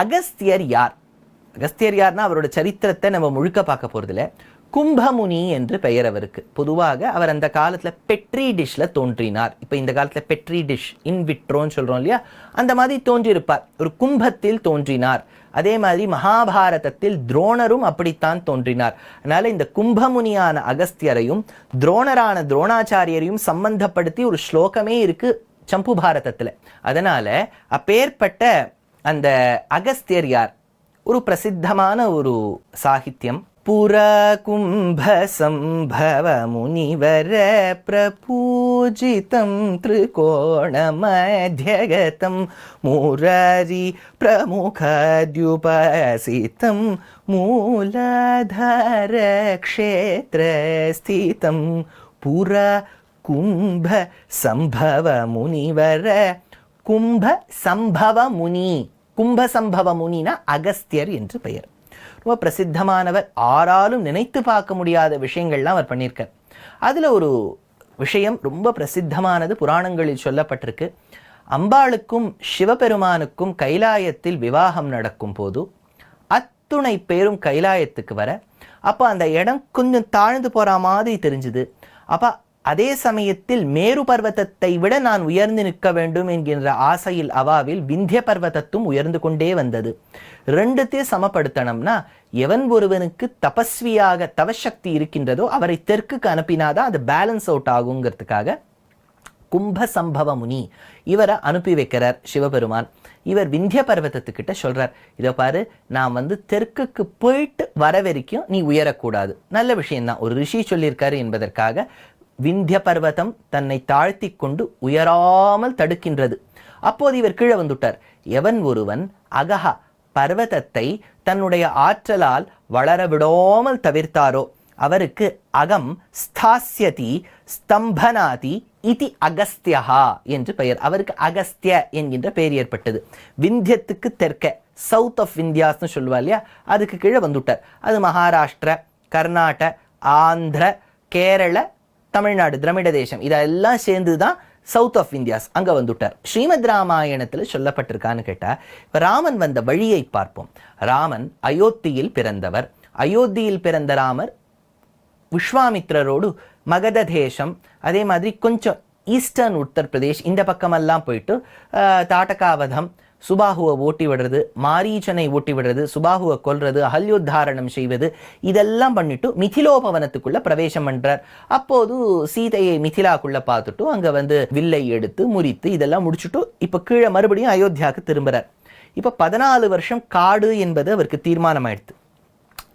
அகஸ்தியர் யார்? அகஸ்தியர் யார்னா அவரோட சரித்திரத்தை நம்ம முழுக்க பார்க்க போறதில்ல. கும்பமுனி என்று பெயர் அவருக்கு. பொதுவாக அவர் அந்த காலத்தில் பெட்ரி டிஷ்ல தோன்றினார். இப்போ இந்த காலத்தில் பெட்ரி டிஷ் இன் விட்ரோன்னு சொல்றோம் இல்லையா? அந்த மாதிரி தோன்றியிருப்பார். ஒரு கும்பத்தில் தோன்றினார். அதே மாதிரி மகாபாரதத்தில் துரோணரும் அப்படித்தான் தோன்றினார். அதனால இந்த கும்பமுனியான அகஸ்தியரையும் துரோணரான துரோணாச்சாரியரையும் சம்பந்தப்படுத்தி ஒரு ஸ்லோகமே இருக்கு சம்பு பாரதத்தில். அதனால அப்பேற்பட்ட அந்த அகஸ்தியர் யார் ஒரு பிரசித்தமான ஒரு சாகித்யம். புற கும்ப சம்பவ முனிவர பிரபூஜிதம் திரிகோணமத்யகதம். முரரி பிரமுகத்யுபசிதம் மூலதர கும்பசம்பவ கும்ப முனினா அகஸ்தியர் என்று பெயர். ரொம்ப பிரசித்தமானவர். ஆறாலும் நினைத்து பார்க்க முடியாத விஷயங்கள்லாம் அவர் பண்ணியிருக்கார். அதில் ஒரு விஷயம் ரொம்ப பிரசித்தமானது புராணங்களில் சொல்லப்பட்டிருக்கு. அம்பாளுக்கும் சிவபெருமானுக்கும் கைலாயத்தில் விவாகம் நடக்கும் போது அத்துணை பேரும் கைலாயத்துக்கு வர அப்போ அந்த இடம் கொஞ்சம் தாழ்ந்து போகிற மாதிரி தெரிஞ்சுது. அப்போ அதே சமயத்தில் மேரு பர்வதத்தை விட நான் உயர்ந்து நிற்க வேண்டும் என்கின்ற ஆசையில் அவாவில் விந்திய பர்வதத்தும் உயர்ந்து கொண்டே வந்தது. ரெண்டுத்தையும் சமப்படுத்தணும்னா எவன் ஒருவனுக்கு தபஸ்வியாக தவசக்தி இருக்கின்றதோ அவரை தெற்குக்கு அனுப்பினாதான் அது பேலன்ஸ் அவுட் ஆகுங்கிறதுக்காக கும்ப சம்பவ முனி இவரை அனுப்பி வைக்கிறார் சிவபெருமான். இவர் விந்திய பர்வதத்துக்கிட்ட சொல்றார் இதை பாரு நான் வந்து தெற்குக்கு போயிட்டு வர வரைக்கும் நீ உயரக்கூடாது. நல்ல விஷயம்தான். ஒரு ரிஷி சொல்லியிருக்காரு என்பதற்காக விந்திய பர்வதம் தன்னை தாழ்த்தி கொண்டு உயராமல் தடுக்கின்றது. அப்போது இவர் கீழே வந்துட்டார். எவன் ஒருவன் அகஹா பர்வதத்தை தன்னுடைய ஆற்றலால் வளர விடாமல் தவிர்த்தாரோ? அவருக்கு அகம் ஸ்தாசியதி ஸ்தம்பனாதி இதி அகஸ்தியா என்று பெயர். அவருக்கு அகஸ்திய என்கின்ற பெயர் ஏற்பட்டது. விந்தியத்துக்கு தெற்க சவுத் ஆஃப் இந்தியாஸ்னு சொல்லுவா இல்லையா? அதுக்கு கீழே வந்துட்டார். அது மகாராஷ்டிர கர்நாடக ஆந்திர கேரள தமிழ்நாடு திராமிட தேசம் இதெல்லாம் சேர்ந்து தான் சவுத் ஆஃப் இந்தியாஸ் அங்க வந்துட்டார். ஸ்ரீமத் ராமாயணத்தில் சொல்லப்பட்டிருக்கான்னு கேட்டா ராமன் வந்த வழியை பார்ப்போம். ராமன் அயோத்தியில் பிறந்தவர். அயோத்தியில் பிறந்த ராமர் விஸ்வாமித்ரரோடு மகத தேசம் அதே மாதிரி கொஞ்சம் ஈஸ்டர்ன் உத்தரப்பிரதேஷ் இந்த பக்கமெல்லாம் போயிட்டு தாட்டகாவதம் சுபாகுவை ஓட்டி விடுறது மாரீச்சனை ஓட்டி விடுறது சுபாகுவை கொல்றது அகல்யுத்தாரணம் செய்வது இதெல்லாம் பண்ணிட்டு மிதிலோபவனத்துக்குள்ள பிரவேசம் பண்றார். அப்போது சீதையை மிதிலாக்குள்ள பார்த்துட்டு அங்க வந்து வில்லை எடுத்து முறித்து இதெல்லாம் முடிச்சுட்டு இப்ப கீழே மறுபடியும் அயோத்தியாவுக்கு திரும்புறார். இப்ப பதினாலு வருஷம் காடு என்பது அவருக்கு தீர்மானமாயிடுது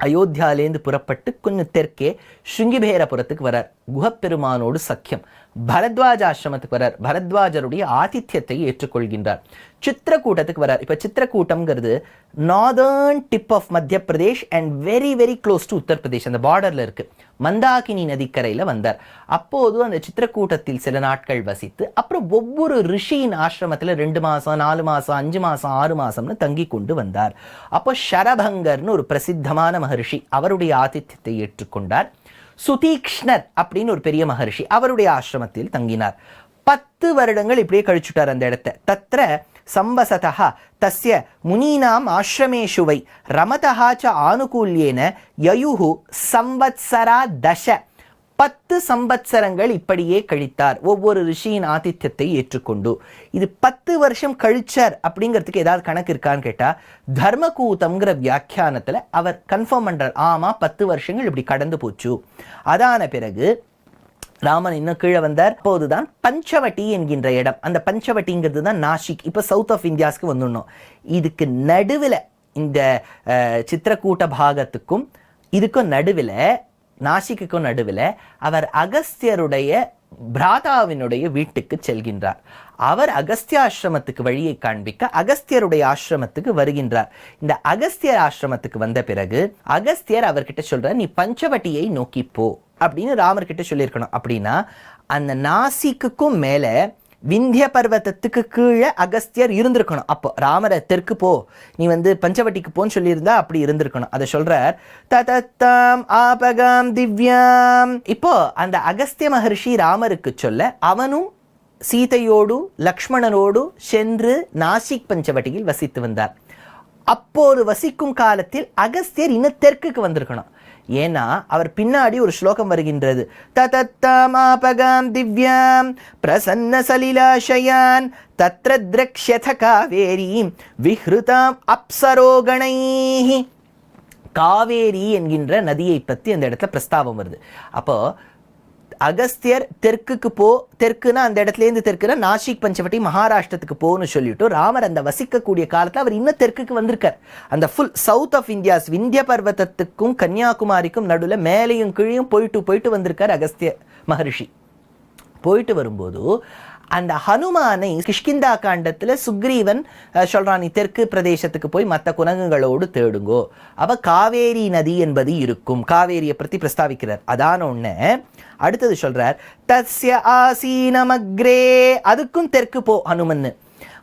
அயோத்தியாலேருந்து புறப்பட்டு கொஞ்சம் தெற்கே ஸ்ருங்கிபேரபுரத்துக்கு வரார். குஹப்பெருமானோடு சக்கியம். பரத்வாஜ ஆசிரமத்துக்கு வரார். பரத்வாஜருடைய ஆதித்யத்தை ஏற்றுக்கொள்கின்றார். சித்திரக்கூட்டத்துக்கு வரார். இப்போ சித்திரக்கூட்டம்ங்கிறது northern tip of Madhya Pradesh and very very close to Uttar Pradesh அந்த பார்டரில் இருக்குது மந்தாகினி நதிக்கரையில் வந்தார். அப்போது அந்த சித்திரக்கூட்டத்தில் சில நாட்கள் வசித்து அப்புறம் ஒவ்வொரு ரிஷியின் ஆசிரமத்தில் ரெண்டு மாதம் நாலு மாதம் அஞ்சு மாதம் ஆறு மாதம்னு தங்கி கொண்டு வந்தார். அப்போ ஷரபங்கர்னு ஒரு பிரசித்தமான மகர்ஷி அவருடைய ஆதித்யத்தை ஏற்றுக்கொண்டார். சுதீக்ஷ்ணர் அப்படின்னு ஒரு பெரிய மகர்ஷி அவருடைய ஆசிரமத்தில் தங்கினார். பத்து வருடங்கள் இப்படியே கழிச்சுட்டார் அந்த இடத்தை. தத்ர சம்பசதா தஸ்ய முனீனாம் ஆசிரமேஷு வை. ரமதா ச ஆனுகூல்யேன யயுஹு சம்பத்சரா தச. பத்து சம்பத்சரங்கள் இப்படியே கழித்தார். ஒவ்வொரு ரிஷியின் ஆதித்யத்தை ஏற்றுக்கொண்டு. இது பத்து வருஷம் கழிச்சார் அப்படிங்கிறதுக்கு ஏதாவது கணக்கு இருக்கான்னு கேட்டா தர்மகூதம்ங்கிற வியாக்கியானத்துல அவர் கன்ஃபார்ம் பண்றார். ஆமா பத்து வருஷங்கள் இப்படி கடந்து போச்சு. அதான பிறகு ராமன் இன்னும் கீழே வந்தார். அப்போதுதான் பஞ்சவட்டி என்கின்ற இடம். அந்த பஞ்சவட்டிங்கிறது தான் நாசிக். இப்போ சவுத் ஆஃப் இந்தியாஸ்க்கு வந்துடணும். இதுக்கு நடுவில் இந்த சித்திரக்கூட்ட பாகத்துக்கும் இதுக்கும் நடுவில் நாசிக்குக்கும் நடுவில் அவர் அகஸ்தியருடைய பிராதாவினுடைய வீட்டுக்கு செல்கின்றார். அவர் அகஸ்திய ஆசிரமத்துக்கு வழியை காண்பிக்க அகஸ்தியருடைய ஆசிரமத்துக்கு வருகின்றார். இந்த அகஸ்தியர் ஆசிரமத்துக்கு வந்த பிறகு அகஸ்தியர் அவர்கிட்ட சொல்றார் நீ பஞ்சவட்டியை நோக்கி போ. அப்படின்னு ராமர்கிட்ட சொல்லியிருக்கணும். அப்படின்னா அந்த நாசிக்குக்கும் மேலே விந்திய பர்வதத்துக்கு கீழே அகஸ்தியர் இருந்திருக்கணும். அப்போ ராமரை தெற்கு போ. நீ வந்து பஞ்சவட்டிக்கு போன்னு சொல்லியிருந்தா அப்படி இருந்திருக்கணும். அதை சொல்றார் ததத்தாம் ஆபகாம் திவ்யாம். இப்போ அந்த அகஸ்திய மகர்ஷி ராமருக்கு சொல்ல அவனும் சீதையோடு லக்ஷ்மணனோடு சென்று நாசிக் பஞ்சவட்டியில் வசித்து வந்தார். அப்போது வசிக்கும் காலத்தில் அகஸ்தியர் இன்னும் தெற்குக்கு வந்திருக்கணும். ஏன்னா அவர் பின்னாடி ஒரு ஸ்லோகம் வருகின்றது. ததத்தாமாபகாம் திவ்யாம் பிரசன்ன சலிலாஷயான் தத்ர திரக்ஷத காவேரீம் விஹ்ருதாம் அப்சரோகணைஹி. காவேரி என்கின்ற நதியை பற்றி அந்த இடத்துல பிரஸ்தாபம் வருது. அப்போ அகஸ்தியர் தெற்குக்கு போ தெற்குனா அந்த இடத்துலேருந்து தெற்குனா நாசிக் பஞ்சவட்டி மகாராஷ்டிரத்துக்கு போன்னு சொல்லிட்டு ராமர் அந்த வசிக்கக்கூடிய காலத்தில் அவர் இன்னும் தெற்குக்கு வந்திருக்கார். அந்த full south of India's Vindhya பர்வதத்துக்கும் கன்னியாகுமரிக்கும் நடுவில் மேலேயும் கீழையும் போயிட்டு போயிட்டு வந்திருக்கார் அகஸ்திய மகரிஷி. போயிட்டு வரும்போது அந்த ஹனுமானை கிஷ்கிந்தா காண்டத்தில் சுக்ரீவன் சொல்கிறான் சொல்றான் நீ தெற்கு பிரதேசத்துக்கு போய் மற்ற குரங்குகளோடு தேடுங்கோ. அவ காவேரி நதி என்பது இருக்கும். காவேரியை பற்றி பிரஸ்தாவிக்கிறார். அதான ஒன்று அடுத்தது சொல்கிறார் தஸ்ய ஆசீனமக்ரே அதுக்கும் தெற்கு போ ஹனுமன்னு.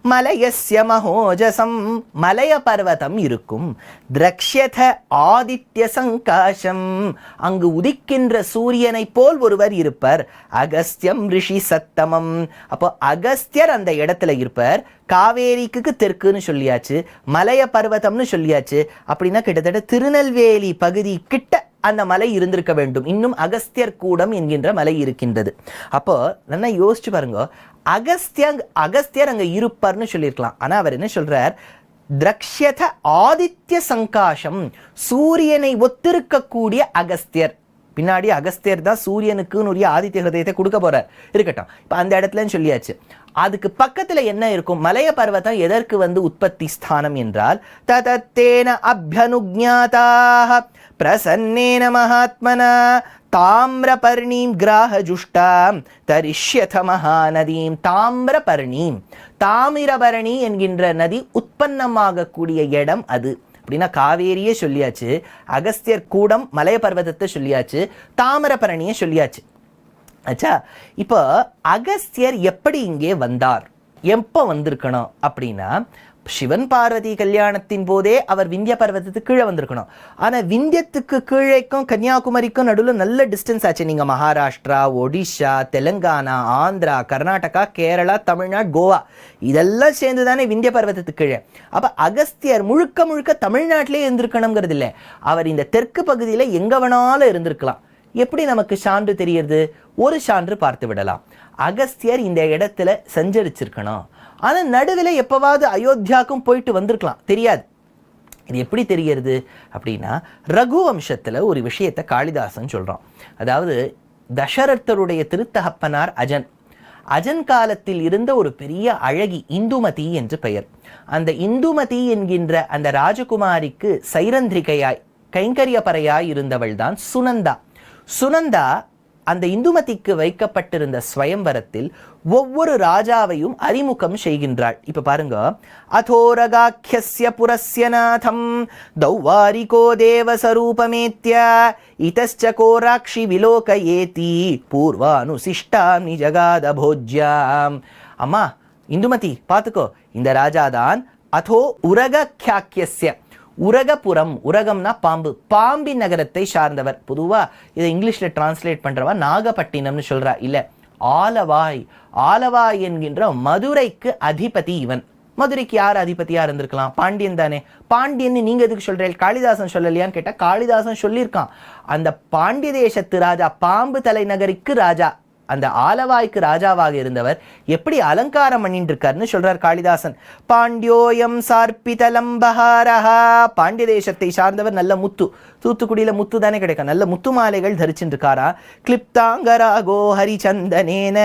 மலையஸ்ய மகோஜசம் மலைய பர்வதம் இருக்கும். திரக்ஷத ஆதித்ய சங்காசம் அங்கு உதிக்கின்ற சூரியனைப் போல் ஒருவர் இருப்பர். அகஸ்தியம் ரிஷி சத்தமம். அப்போ அகஸ்தியர் அந்த இடத்துல இருப்பர். காவேரிக்கு தெற்குன்னு சொல்லியாச்சு. மலைய பர்வதம்னு சொல்லியாச்சு. அப்படின்னா கிட்டத்தட்ட திருநெல்வேலி பகுதி கிட்ட அந்த மலை இருந்திருக்க வேண்டும். இன்னும் அகஸ்தியர் கூடம் என்கின்ற மலை இருக்கின்றது. அப்போ நல்லா யோசிச்சு பாருங்க. அகஸ்தியங் அகஸ்தியர் அங்கே இருப்பார்னு சொல்லியிருக்கலாம். ஆனால் அவர் என்ன சொல்றார்? திரக்ஷத ஆதித்ய சங்காஷம் சூரியனை ஒத்திருக்கக்கூடிய அகஸ்தியர். பின்னாடி அகஸ்தியர் தான் சூரியனுக்குன்னு உரிய ஆதித்ய ஹிருதயத்தை கொடுக்க போறார். இருக்கட்டும். இப்போ அந்த இடத்துலன்னு சொல்லியாச்சு. அதுக்கு பக்கத்தில் என்ன இருக்கும்? மலைய பர்வதம் எதற்கு வந்து உற்பத்தி ஸ்தானம் என்றால் ததத்தேன அபியனுஜாதாக பிரசன்னேன மகாத்மனா தாமிரபர்ணீம் கிராகஜுஷ்டாம் தரிஷ்யத மகாநதீம் தாமிரபர்ணீம் தாமிரபரணி என்கின்ற நதி உற்பத்தமாகக்கூடிய இடம் அது. அப்படின்னா காவேரியே சொல்லியாச்சு அகஸ்தியர் கூடம் மலைய பர்வதத்தை சொல்லியாச்சு தாமிரபரணியை சொல்லியாச்சு. ஆச்சா இப்போ அகஸ்தியர் எப்படி இங்கே வந்தார்? எப்போ வந்திருக்கணும் அப்படின்னா சிவன் பார்வதி கல்யாணத்தின் போதே அவர் விந்திய பர்வதத்துக்கு கீழே வந்திருக்கணும். ஆனால் விந்தியத்துக்கு கீழேக்கும் கன்னியாகுமரிக்கும் நடுவில் நல்ல டிஸ்டன்ஸ் ஆச்சு. நீங்கள் மகாராஷ்டிரா ஒடிஷா தெலுங்கானா ஆந்திரா கர்நாடகா கேரளா தமிழ்நாடு கோவா. இதெல்லாம் சேர்ந்து தானே விந்திய பர்வதத்துக்கு கீழே. அப்போ அகஸ்தியர் முழுக்க முழுக்க தமிழ்நாட்டிலே இருந்திருக்கணுங்கிறது இல்லை அவர் இந்த தெற்கு பகுதியில் எங்கே வேணாலும் இருந்திருக்கலாம். எப்படி நமக்கு சான்று தெரியறது? ஒரு சான்று பார்த்து விடலாம். அகஸ்தியர் இந்த இடத்துல சஞ்சரிச்சிருக்கணும். ஆனால் நடுவில் எப்போவாவது அயோத்தியாவுக்கும் போயிட்டு வந்திருக்கலாம். தெரியாது. இது எப்படி தெரிகிறது? அப்படின்னா ரகு வம்சத்தில் ஒரு விஷயத்தை காளிதாசன் சொல்கிறான் அதாவது தசரத்தருடைய திருத்தகப்பனார் அஜன். அஜன் காலத்தில் இருந்த ஒரு பெரிய அழகி இந்துமதி என்று பெயர். அந்த இந்துமதி என்கின்ற அந்த ராஜகுமாரிக்கு சைரந்திரிகையாய் கைங்கரியப்பறையாய் இருந்தவள் தான் சுனந்தா சுனந்தா அந்த இந்துமதிக்கு வைக்கப்பட்டிருந்த ஸ்வயம்வரத்தில் ஒவ்வொரு ராஜாவையும் அறிமுகம் செய்கின்றாள். இப்ப பாருங்க. அதோரகாக்கியஸ்ய புரஸ்ய நாதம் தௌவாரிகோ தேவசரூபமேத்ய இதஸ்ச கோராக்ஷி ஏதி பூர்வானுசிஷ்டாம் நிஜகாத போஜ்யாம். அம்மா இந்துமதி பார்த்துக்கோ இந்த ராஜாதான் அதோ உரகக்கியாக்கியஸ்ய உரகபுரம் உரகம்னா பாம்பு. பாம்பின் நகரத்தை சார்ந்தவர். பொதுவாக இதை இங்கிலீஷில் டிரான்ஸ்லேட் பண்ணுறவா நாகப்பட்டினம்னு சொல்கிறா இல்லை ஆலவாய். ஆலவாய் என்கின்ற மதுரைக்கு அதிபதி இவன். மதுரைக்கு யார் அதிபதியாக இருந்திருக்கலாம்? பாண்டியன் தானே. பாண்டியன் நீங்கள் எதுக்கு சொல்கிறேன் காளிதாசன் சொல்லலையான்னு கேட்டால் காளிதாசன் சொல்லியிருக்கான். அந்த பாண்டிய தேசத்து ராஜா பாம்பு தலைநகருக்கு ராஜா. அந்த ஆலவாய்க்கு ராஜாவாக இருந்தவர் எப்படி அலங்காரம் பண்ணிட்டு இருக்காருன்னு சொல்றார் காளிதாசன். பாண்டியோயம் சார்பிதலம்பஹாரஹா பாண்டிய தேசத்தை சார்ந்தவர் நல்ல முத்து. தூத்துக்குடியில முத்து தானே கிடைக்கும். நல்ல முத்து மாலைகள் தரிச்சுருக்காரா கிளிப்தாங்கராகோ ஹரிச்சந்தனேன.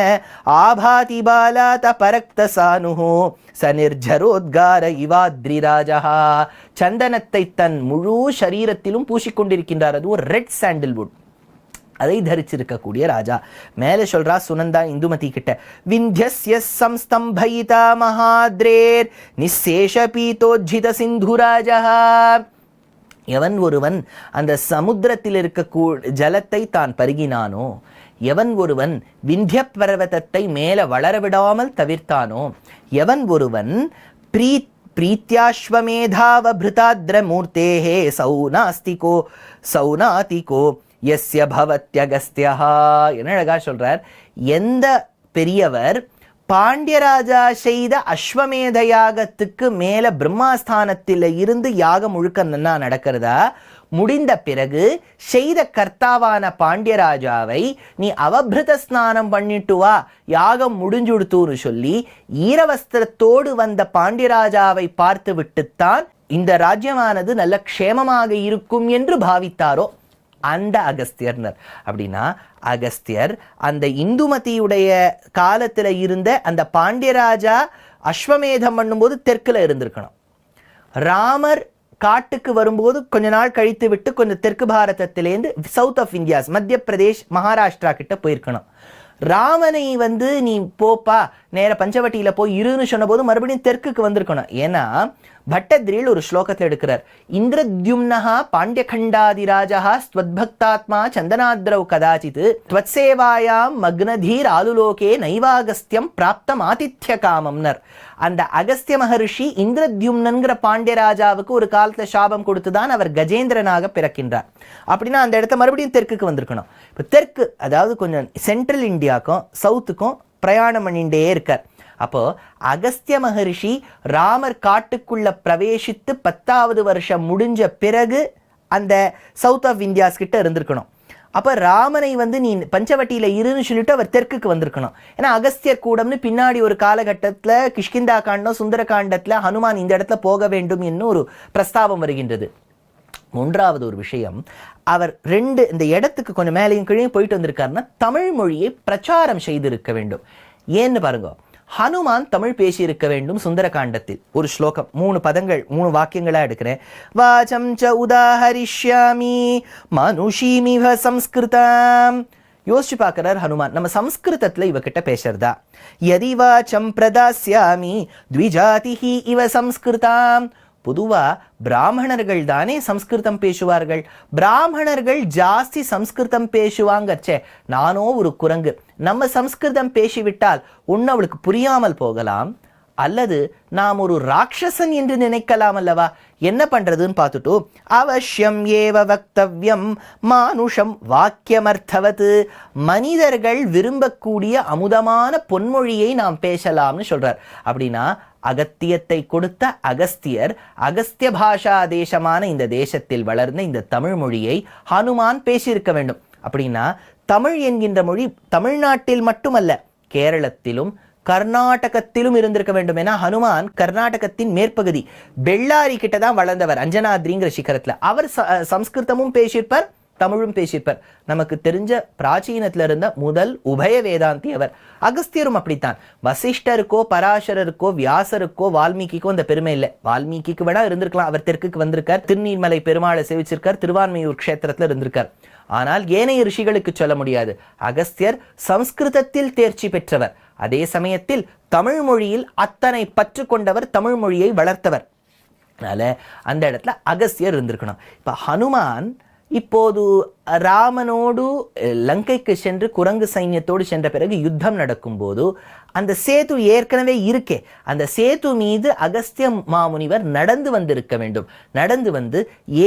ஆபாதி பாலாத பரக்த சானுஹோ சனிர்ஜரோத்கார இவாத்ரி ராஜா சந்தனத்தை தன் முழு சரீரத்திலும் பூசிக்கொண்டிருக்கின்றார். அது ஒரு ரெட் சாண்டில்வுட். அதை தரிச்சிருக்கக்கூடிய ராஜா. மேலே சொல்றா சுனந்தா இந்துமதி கிட்ட விந்தியஸ்ய சம்ஸ்தம்பயிதா மகாத்ரேர் நிசேஷ பீதோஜித சிந்து ராஜா எவன் ஒருவன் அந்த சமுத்திரத்தில் இருக்கக்கூ ஜலத்தை தான் பருகினானோ எவன் ஒருவன் விந்திய பர்வதத்தை மேலே வளரவிடாமல் தவிர்த்தானோ எவன் ஒருவன் பிரீத் பிரீத்தியாஸ்வமேதாவபிருதாத்ர மூர்த்தேஹே சௌனாஸ்திகோ சௌநாதிகோ எஸ்ய பவத்யகஸ்தியா என்ன அழகா சொல்றார்? எந்த பெரியவர் பாண்டியராஜா செய்த அஸ்வமேத யாகத்துக்கு மேல பிரம்மாஸ்தானத்தில் இருந்து யாகம் முழுக்க நன்னா நடக்கிறதா? முடிந்த பிறகு செய்த கர்த்தாவான பாண்டியராஜாவை நீ அவபிருத ஸ்நானம் பண்ணிட்டு வா யாகம் முடிஞ்சுடுத்தூன்னு சொல்லி ஈரவஸ்திரத்தோடு வந்த பாண்டியராஜாவை பார்த்து விட்டுத்தான் இந்த ராஜ்யமானது நல்ல க்ஷேமமாக இருக்கும் என்று பாவித்தாரோ? அந்த அகஸ்தியர்னர். அப்படின்னா அகஸ்தியர் அந்த இந்துமதியுடைய காலத்தில் இருந்த அந்த பாண்டியராஜா அஸ்வமேதம் பண்ணும்போது தெற்கில் இருந்திருக்கணும். ராமர் காட்டுக்கு வரும்போது கொஞ்ச நாள் கழித்து விட்டு கொஞ்சம் தெற்கு பாரதத்திலேருந்து சவுத் ஆஃப் இந்தியாஸ் மத்திய பிரதேஷ் மகாராஷ்டிரா கிட்ட போயிருக்கணும். ராமனை வந்து நீ போப்பா நேர பஞ்சவட்டியில் போய் இருன்னு சொன்னபோது மறுபடியும் தெற்குக்கு வந்திருக்கணும். ஏன்னா பட்டத்ரியில் ஒரு ஸ்லோகத்தில் எடுக்கிறார். இந்திரத்யும்னஹா பாண்டியகண்டாதிராஜா ஸ்வத்பக்தாத்மா சந்தனாத்ரவ் கதாச்சித் துவத்சேவாயாம் மக்னதீர் ஆலுலோகே நைவாகஸ்தியம் பிராப்தம் ஆதித்ய காமம்னர். அந்த அகஸ்திய மகரிஷி இந்திரத்யும்னங்கிற பாண்டியராஜாவுக்கு ஒரு காலத்தில் சாபம் கொடுத்துதான் அவர் கஜேந்திரனாக பிறக்கின்றார். அப்படின்னா அந்த இடத்த மறுபடியும் தெற்குக்கு வந்திருக்கணும். இப்போ தெற்கு அதாவது கொஞ்சம் சென்ட்ரல் இந்தியாவுக்கும் சவுத்துக்கும் பிரயாணம் பண்ணிகிட்டே இருக்கார். அப்போ அகஸ்திய மகரிஷி ராமர் காட்டுக்குள்ள பிரவேசித்து பத்தாவது வருஷம் முடிஞ்ச பிறகு அந்த சவுத் ஆஃப் இந்தியாஸ் கிட்ட இருந்திருக்கணும். அப்போ ராமனை வந்து நீ பஞ்சவட்டியில் இருன்னு சொல்லிட்டு அவர் தெற்குக்கு வந்திருக்கணும். ஏன்னா அகஸ்தியர் கூடம்னு பின்னாடி ஒரு காலகட்டத்தில் கிஷ்கிந்தா காண்டம் சுந்தர காண்டத்தில் ஹனுமான் இந்த இடத்துல போக வேண்டும் என்று ஒரு பிரஸ்தாபம் வருகின்றது. மூன்றாவது ஒரு விஷயம் அவர் ரெண்டு இந்த இடத்துக்கு கொஞ்சம் மேலேயும் கீழே போயிட்டு வந்திருக்காருன்னா தமிழ் மொழியை பிரச்சாரம் செய்திருக்க வேண்டும். ஏன்னு பாருங்க ஹனுமான் தமிழ் பேசியிருக்க வேண்டும் சுந்தரகாண்டத்தில். ஒரு ஸ்லோகம் மூணு பதங்கள் மூணு வாக்கியங்களா எடுக்கிறேன். வாச்சம் ச உதாஹரிஷ்யாமி மனுஷீமிவ சம்ஸ்கிருதம். யோசிச்சு பார்க்கிறார் ஹனுமான் நம்ம சம்ஸ்கிருதத்தில் இவகிட்ட பேசுறதா? யதி வாச்சம் பிரதாசியாமி த்விஜாதிஹி இவ சம்ஸ்கிருதாம். பொதுவா பிராமணர்கள் தானே சம்ஸ்கிருதம் பேசுவார்கள்? பிராமணர்கள் ஜாஸ்தி சம்ஸ்கிருதம் பேசுவாங்கச்சே. நானோ ஒரு குரங்கு. நம்ம சம்ஸ்கிருதம் பேசிவிட்டால் ஒன்று அவளுக்கு புரியாமல் போகலாம். அல்லது நாம் ஒரு ராட்சசன் என்று நினைக்கலாம் அல்லவா? என்ன பண்றதுன்னு பார்த்துட்டு அவசியம் ஏவ வக்தவ்யம் மானுஷம் வாக்கியமர்த்தவது. மனிதர்கள் விரும்பக்கூடிய அமுதமான பொன்மொழியை நாம் பேசலாம்னு சொல்றார். அப்படின்னா அகத்தியத்தை கொடுத்த அகஸ்தியர் அகஸ்திய பாஷா தேசமான இந்த தேசத்தில் வளர்ந்த இந்த தமிழ் மொழியை ஹனுமான் பேசியிருக்க வேண்டும். அப்படின்னா தமிழ் என்கின்ற மொழி தமிழ்நாட்டில் மட்டுமல்ல கேரளத்திலும் கர்நாடகத்திலும் இருந்திருக்க வேண்டும். ஏன்னா ஹனுமான் கர்நாடகத்தின் மேற்பகுதி பெல்லாரி கிட்ட தான் வளர்ந்தவர் அஞ்சனாத்ரிங்கிற சிகரத்துல. அவர் ச- சம்ஸ்கிருதமும் பேசியிருப்பார் தமிழும் பேசியிருப்பார். நமக்கு தெரிஞ்ச பிராச்சீனத்தில் இருந்த முதல் உபய வேதாந்தி அவர். அகஸ்தியரும் அப்படித்தான். வசிஷ்டருக்கோ பராசரருக்கோ வியாசருக்கோ வால்மீகிக்கோ அந்த பெருமை இல்லை. வால்மீகிக்கு வேணா இருந்திருக்கலாம். அவர் தெற்குக்கு வந்திருக்கார். திருநீர்மலை பெருமாளை சேவிச்சிருக்கார். திருவான்மையூர் க்ஷேத்திரத்தில் இருந்திருக்கார். ஆனால் ஏனைய ரிஷிகளுக்கு சொல்ல முடியாது. அகஸ்தியர் சம்ஸ்கிருதத்தில் தேர்ச்சி பெற்றவர். அதே சமயத்தில் தமிழ் மொழியில் அத்தனை பற்று கொண்டவர் தமிழ் மொழியை வளர்த்தவர். அதனால் அந்த இடத்துல அகஸ்தியர் இருந்திருக்கணும். இப்போ ஹனுமான் இப்போது ராமனோடு லங்கைக்கு சென்று குரங்கு சைன்யத்தோடு சென்ற பிறகு யுத்தம் நடக்கும்போது அந்த சேது ஏற்கனவே இருக்கே. அந்த சேது மீது அகஸ்திய மாமுனிவர் நடந்து வந்திருக்க வேண்டும். நடந்து வந்து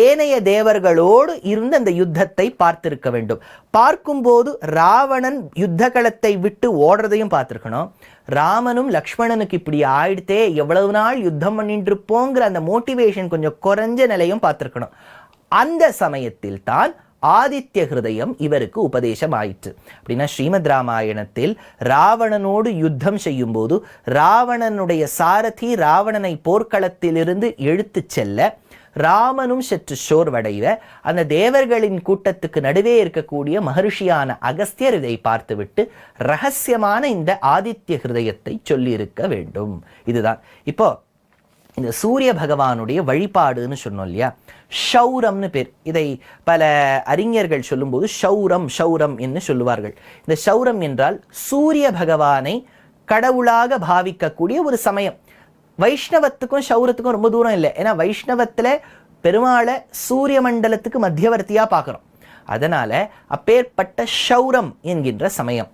ஏனைய தேவர்களோடு இருந்து அந்த யுத்தத்தை பார்த்திருக்க வேண்டும். பார்க்கும்போது ராவணன் யுத்த களத்தை விட்டு ஓடுறதையும் பார்த்திருக்கணும். ராமனும் லக்ஷ்மணனுக்கு இப்படி ஆயிடுத்தே எவ்வளவு நாள் யுத்தம் பண்ணிட்டு இருப்போங்கிற அந்த மோட்டிவேஷன் கொஞ்சம் குறைஞ்ச நிலையும் பார்த்துருக்கணும். அந்த சமயத்தில் தான் ஆதித்ய ஹிருதயம் இவருக்கு உபதேசம் ஆயிற்று அப்படின்னா ஸ்ரீமத் ராமாயணத்தில் ராவணனோடு யுத்தம் செய்யும்போது ராவணனுடைய சாரதி ராவணனை போர்க்களத்திலிருந்து இழுத்துச் செல்ல ராமனும் சற்று சோர்வடைவ அந்த தேவர்களின் கூட்டத்துக்கு நடுவே இருக்கக்கூடிய மகர்ஷியான அகஸ்தியர் இதை பார்த்துவிட்டு ரகசியமான இந்த ஆதித்ய ஹிருதயத்தை சொல்லியிருக்க வேண்டும். இதுதான். இப்போ இந்த சூரிய பகவானுடைய வழிபாடுன்னு சொன்னோம் இல்லையா? ஷௌரம்னு பேர். இதை பல அறிஞர்கள் சொல்லும்போது ஷௌரம் ஷௌரம் என்று சொல்லுவார்கள். இந்த ஷௌரம் என்றால் சூரிய பகவானை கடவுளாக பாவிக்கக்கூடிய ஒரு சமயம். வைஷ்ணவத்துக்கும் சௌரத்துக்கும் ரொம்ப தூரம் இல்லை. ஏன்னா வைஷ்ணவத்துல பெருமாளை சூரிய மண்டலத்துக்கு மத்தியவர்த்தியா பார்க்குறோம். அதனால அப்பேற்பட்ட ஷௌரம் என்கின்ற சமயம்.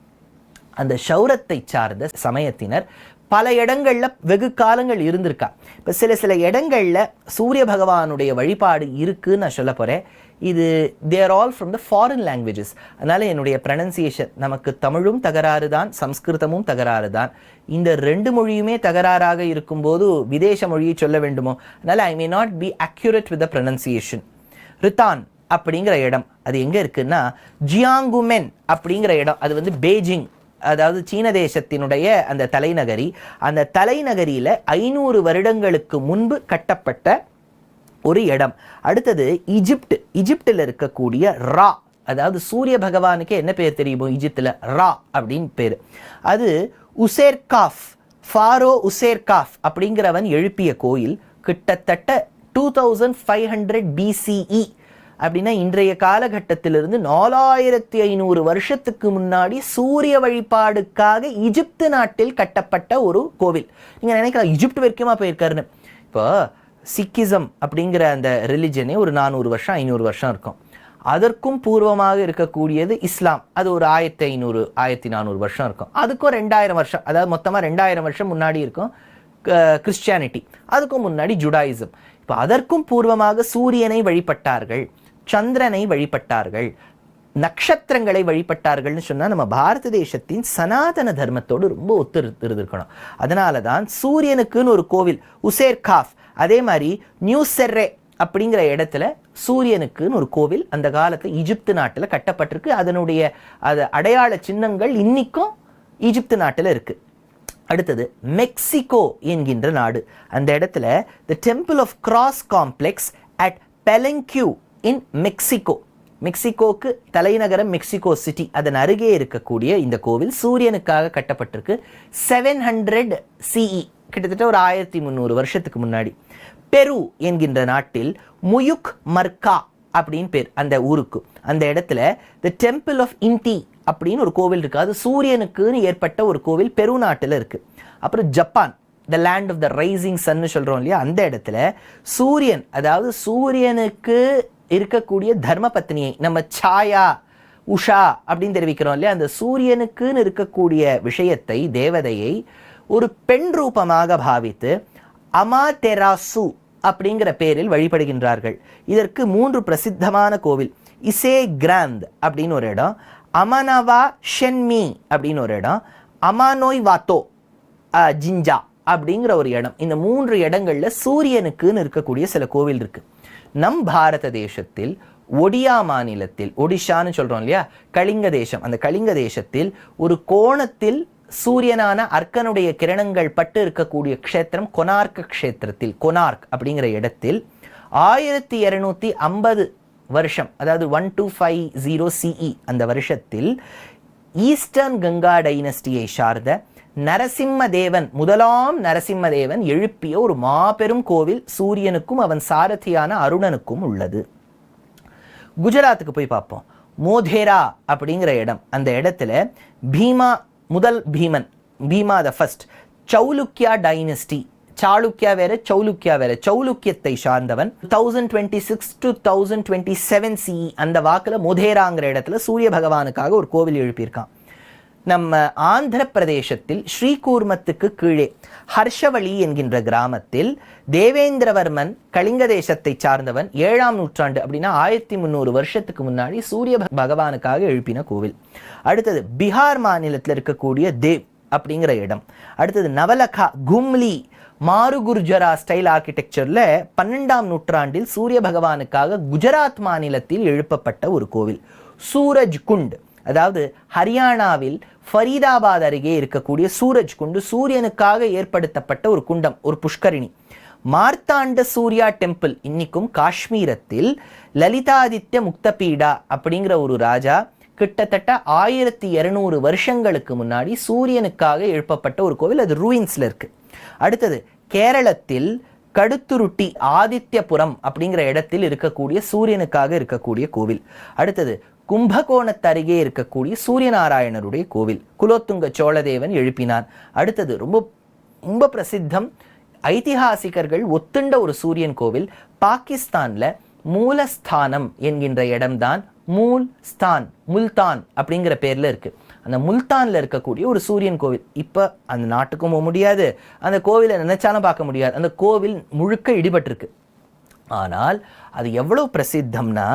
அந்த ஷௌரத்தை சார்ந்த சமயத்தினர் பல இடங்களில் வெகு காலங்கள் இருந்திருக்கா. இப்போ சில சில இடங்களில் சூரிய பகவானுடைய வழிபாடு இருக்குன்னு நான் சொல்ல போகிறேன் இது there all from the foreign languages அதனால் என்னுடைய ப்ரனன்சியேஷன் நமக்கு தமிழும் தகராறு தான் சம்ஸ்கிருதமும் தகராறு தான் இந்த ரெண்டு மொழியுமே தகராறாக இருக்கும்போது விதேச மொழியை சொல்ல வேண்டுமோ? அதனால் I may not be accurate with the pronunciation ரித்தான் அப்படிங்கிற இடம். அது எங்கே இருக்குன்னா ஜியாங்குமென் அப்படிங்கிற இடம். அது வந்து பெய்ஜிங். அதாவது சீன தேசத்தினுடைய அந்த தலைநகரி அந்த தலைநகரியில் ஐநூறு வருடங்களுக்கு முன்பு கட்டப்பட்ட ஒரு இடம். அடுத்தது இஜிப்ட். இஜிப்டில் இருக்கக்கூடிய ரா. அதாவது சூரிய பகவானுக்கு என்ன பேர் தெரியுமோ இஜிப்தில்? ரா அப்படின்னு பேர். அது உசேர்காஃப் ஃபாரோ உசேர்காஃப் அப்படிங்கிறவன் எழுப்பிய கோயில் கிட்டத்தட்ட two thousand five hundred BCE அப்படின்னா இன்றைய காலகட்டத்திலிருந்து நாலாயிரத்தி ஐநூறு வருஷத்துக்கு முன்னாடி சூரிய வழிபாடுக்காக இஜிப்து நாட்டில் கட்டப்பட்ட ஒரு கோவில். நீங்கள் நினைக்கலாம் இஜிப்ட் வரைக்குமா போயிருக்காருன்னு. இப்போ சிக்கிசம் அப்படிங்கிற அந்த ரிலிஜனே ஒரு நானூறு வருஷம் ஐநூறு வருஷம் இருக்கும். அதற்கும் பூர்வமாக இருக்கக்கூடியது இஸ்லாம். அது ஒரு ஆயிரத்தி ஐநூறு ஆயிரத்தி நானூறு வருஷம் இருக்கும். அதுக்கும் ரெண்டாயிரம் வருஷம் அதாவது மொத்தமாக ரெண்டாயிரம் வருஷம் முன்னாடி இருக்கும் கிறிஸ்டியானிட்டி. அதுக்கும் முன்னாடி ஜுடாயிசம். இப்போ அதற்கும் பூர்வமாக சூரியனை வழிபட்டார்கள். சந்திரனை வழிபட்டார்கள். நட்சத்திரங்களை வழிபட்டார்கள்னு சொன்னால் நம்ம பாரத தேசத்தின் சனாதன தர்மத்தோடு ரொம்ப ஒத்து இருந்திருக்கணும் அதனால தான் சூரியனுக்குன்னு ஒரு கோவில் உசேர் காஃப் அதே மாதிரி நியூ செர்ரே அப்படிங்கிற இடத்துல சூரியனுக்குன்னு ஒரு கோவில் அந்த காலத்தில் ஈஜிப்து நாட்டில் கட்டப்பட்டிருக்கு. அதனுடைய அது அடையாள சின்னங்கள் இன்னிக்கும் ஈஜிப்து நாட்டில் இருக்கு. அடுத்தது மெக்சிகோ என்கின்ற நாடு. அந்த இடத்துல the temple of cross complex at Palenque in Mexico. மெக்சிகோக்கு தலைநகரம் மெக்சிகோ சிட்டி. அதன் அருகே இருக்கக்கூடிய இந்த கோவில் சூரியனுக்காக கட்டப்பட்டிருக்கு. செவன் ஹண்ட்ரட் சிஇ கிட்டத்தட்ட ஒரு ஆயிரத்தி முந்நூறு வருஷத்துக்கு முன்னாடி. பெரு என்கின்ற நாட்டில் முயுக் மர்கா அப்படின்னு பேர் அந்த ஊருக்கு. அந்த இடத்துல த டெம்பிள் ஆஃப் இன்டி அப்படின்னு ஒரு கோவில் இருக்கு. அது சூரியனுக்குன்னு ஏற்பட்ட ஒரு கோவில் பெரு நாட்டில் இருக்கு. அப்புறம் Japan the land of the rising சன்னு சொல்கிறோம் இல்லையா? அந்த இடத்துல சூரியன் அதாவது சூரியனுக்கு இருக்கக்கூடிய தர்ம பத்னியை நம்ம சாயா உஷா அப்படின்னு தெரிவிக்கிறோம் இல்லையா? அந்த சூரியனுக்குன்னு இருக்கக்கூடிய விஷயத்தை தேவதையை ஒரு பெண் ரூபமாக பாவித்து அமாதெராசு அப்படிங்கிற பேரில் வழிபடுகின்றார்கள். இதற்கு மூன்று பிரசித்தமான கோவில். இசே கிராந்த் அப்படின்னு ஒரு இடம். அமனவா ஷென்மி அப்படின்னு ஒரு இடம். அமானோய் வாத்தோ அஹ், ஜிஞ்சா அப்படிங்கிற ஒரு இடம். இந்த மூன்று இடங்கள்ல சூரியனுக்குன்னு இருக்கக்கூடிய சில கோவில் இருக்குது நம் பாரத தேசத்தில் ஒடியா மாநிலத்தில் ஒடிஷான்னு சொல்கிறோம் இல்லையா? கலிங்க தேசம். அந்த கலிங்க தேசத்தில் ஒரு கோணத்தில் சூரியனான அர்க்கனுடைய கிரணங்கள் பட்டு இருக்கக்கூடிய க்ஷேத்திரம் கொனார்க் க்ஷேத்திரத்தில் கொனார்க் அப்படிங்கிற இடத்தில் ஆயிரத்தி இரநூத்தி ஐம்பது வருஷம் அதாவது one two five zero CE அந்த வருஷத்தில் ஈஸ்டர்ன் கங்கா டைனஸ்டியை சார்ந்த நரசிம்மதேவன் முதலாம் நரசிம்மதேவன் எழுப்பிய ஒரு மாபெரும் கோவில் சூரியனுக்கும் அவன் சாரதியான அருணனுக்கும் உள்ளது. குஜராத்துக்கு போய் பார்ப்போம். மோதேரா அப்படிங்கிற இடம். அந்த இடத்துல பீமா முதல் Bhiman Bhima the first Chaulukya dynasty Chalukya வேற சௌலுக்கியா வேற. சௌலுக்கியத்தை சார்ந்தவன். Thousand twenty six to thousand twenty seven C அந்த வாக்கில் மொதேராங்கிற இடத்துல சூரிய பகவானுக்காக ஒரு கோவில் எழுப்பியிருக்கான். நம்ம ஆந்திர பிரதேசத்தில் ஸ்ரீகூர்மத்துக்கு கீழே ஹர்ஷவழி என்கின்ற கிராமத்தில் தேவேந்திரவர்மன் கலிங்க தேசத்தை சார்ந்தவன் ஏழாம் நூற்றாண்டு அப்படின்னா ஆயிரத்தி முந்நூறு வருஷத்துக்கு முன்னாடி சூரிய பகவானுக்காக எழுப்பின கோவில். அடுத்தது பீகார் மாநிலத்தில் இருக்கக்கூடிய தேவ் அப்படிங்கிற இடம். அடுத்தது நவலகா கும்லி மாரு குர்ஜரா ஸ்டைல் ஆர்கிடெக்சரில் பன்னெண்டாம் நூற்றாண்டில் சூரிய பகவானுக்காக குஜராத் மாநிலத்தில் எழுப்பப்பட்ட ஒரு கோவில். சூரஜ் குண்ட் அதாவது ஹரியானாவில் ஃபரீதாபாத் அருகே இருக்கக்கூடிய சூரஜ் குண்டு சூரியனுக்காக ஏற்படுத்தப்பட்ட ஒரு குண்டம் ஒரு புஷ்கரிணி. மார்த்தாண்ட சூர்யா டெம்பிள் இன்னிக்கும் காஷ்மீரத்தில் லலிதாதித்ய முக்தபீடா அப்படிங்கிற ஒரு ராஜா கிட்டத்தட்ட ஆயிரத்தி இரநூறு வருஷங்களுக்கு முன்னாடி சூரியனுக்காக எழுப்பப்பட்ட ஒரு கோவில் அது ரூயின்ஸில் இருக்கு. அடுத்தது கேரளத்தில் கடுத்துருட்டி ஆதித்யபுரம் அப்படிங்கிற இடத்தில் இருக்கக்கூடிய சூரியனுக்காக இருக்கக்கூடிய கோவில். அடுத்தது கும்பகோணத்து அருகே இருக்கக்கூடிய சூரியநாராயணருடைய கோவில். குலோத்துங்க சோழதேவன் எழுப்பினான் அடுத்தது ரொம்ப ரொம்ப பிரசித்தம் ஐதிகாசிகர்கள் ஒத்துண்ட ஒரு சூரியன் கோவில் பாகிஸ்தானில் மூலஸ்தானம் என்கின்ற இடம்தான் மூல் ஸ்தான் முல்தான் அப்படிங்கிற பேரில் இருக்குது அந்த முல்தானில் இருக்கக்கூடிய ஒரு சூரியன் கோவில். இப்போ அந்த நாட்டுக்கும் போக முடியாது. அந்த கோவிலை நினைச்சாலும் பார்க்க முடியாது. அந்த கோவில் முழுக்க இடிபட்டிருக்கு. ஆனால் அது எவ்வளோ பிரசித்தம்னா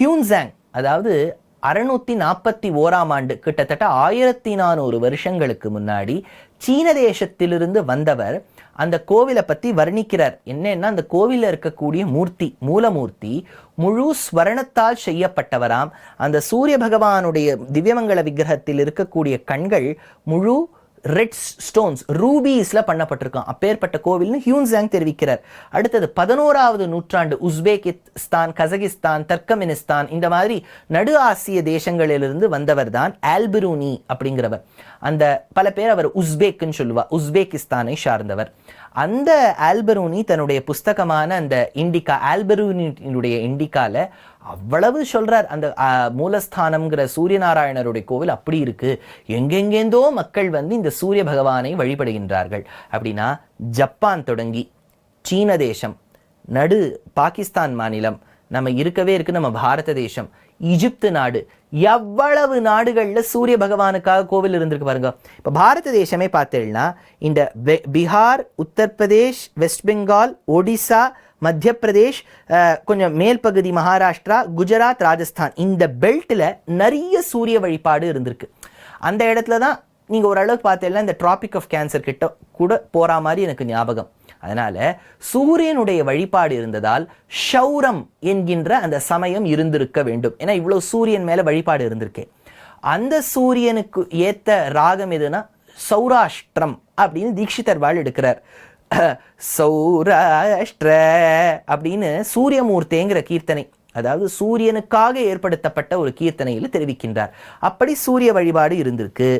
ஹியூன்சாங் அதாவது அறுநூத்தி நாற்பத்தி ஓராம் ஆண்டு கிட்டத்தட்ட ஆயிரத்தி நானூறு வருஷங்களுக்கு முன்னாடி சீன தேசத்திலிருந்து வந்தவர் அந்த கோவிலை பற்றி வர்ணிக்கிறார். என்னன்னா அந்த கோவிலில் இருக்கக்கூடிய மூர்த்தி மூலமூர்த்தி முழு ஸ்வரணத்தால் செய்யப்பட்டவராம். அந்த சூரிய பகவானுடைய திவ்யமங்கல விக்கிரகத்தில் இருக்கக்கூடிய கண்கள் முழு ரெட் ஸ்டோன்ஸ் ரூபீஸ்ல பண்ணப்பட்டிருக்கான். அப்பேற்பட்ட கோவில்னு ஹியூன்சாங் தெரிவிக்கிறார். அடுத்தது பதினோராவது நூற்றாண்டு உஸ்பெகிஸ்தான் கசகிஸ்தான் தர்க்கமினிஸ்தான் இந்த மாதிரி நடு ஆசிய தேசங்களிலிருந்து வந்தவர் தான் ஆல்பிரூனி அப்படிங்கிறவர். அந்த பல பேர் அவர் உஸ்பேக்குன்னு சொல்லுவா உஸ்பெகிஸ்தானை சார்ந்தவர். அந்த ஆல்பரூனி தன்னுடைய புஸ்தகமான அந்த இண்டிகா ஆல்பரூனியினுடைய இண்டிக்காவில் அவ்வளவு சொல்கிறார் அந்த ஆ, மூலஸ்தானம்ங்கிற சூரியநாராயணருடைய கோவில் அப்படி இருக்குது எங்கெங்கேந்தோ மக்கள் வந்து இந்த சூரிய பகவானை வழிபடுகின்றார்கள். அப்படின்னா ஜப்பான் தொடங்கி சீன தேசம் நடு பாகிஸ்தான் மாநிலம் நம்ம இருக்கவே இருக்குது நம்ம பாரத தேசம். இஜிப்து நாடு எவ்வளவு நாடுகளில் சூரிய பகவானுக்காக கோவில் இருந்திருக்கு பாருங்க இப்போ பாரத தேசமே பார்த்தீங்கன்னா இந்த பீகார் உத்தரப்பிரதேஷ் வெஸ்ட் பெங்கால் ஒடிசா மத்திய பிரதேஷ் கொஞ்சம் மேல் பகுதி மகாராஷ்டிரா குஜராத் ராஜஸ்தான் இந்த பெல்ட்டில் நிறைய சூரிய வழிபாடு இருந்திருக்கு அந்த இடத்துல தான் நீங்கள் ஓரளவுக்கு பார்த்தீங்கன்னா இந்த டிராபிக் ஆஃப் கேன்சர் கிட்ட கூட போகிற மாதிரி எனக்கு ஞாபகம் அதனால சூரியனுடைய வழிபாடு இருந்ததால் ஷௌரம் என்கின்ற அந்த சமயம் இருந்திருக்க வேண்டும். ஏன்னா இவ்வளவு சூரியன் மேல வழிபாடு இருந்திருக்கு. அந்த சூரியனுக்கு ஏத்த ராகம் எதுனா சௌராஷ்டிரம் அப்படின்னு தீட்சிதர் வாழ் எடுக்கிறார். சௌராஷ்டிர அப்படின்னு சூரியமூர்த்தேங்கிற கீர்த்தனை அதாவது சூரியனுக்காக ஏற்படுத்தப்பட்ட ஒரு கீர்த்தனையில் தெரிவிக்கின்றார். அப்படி சூரிய வழிபாடு இருந்திருக்கு.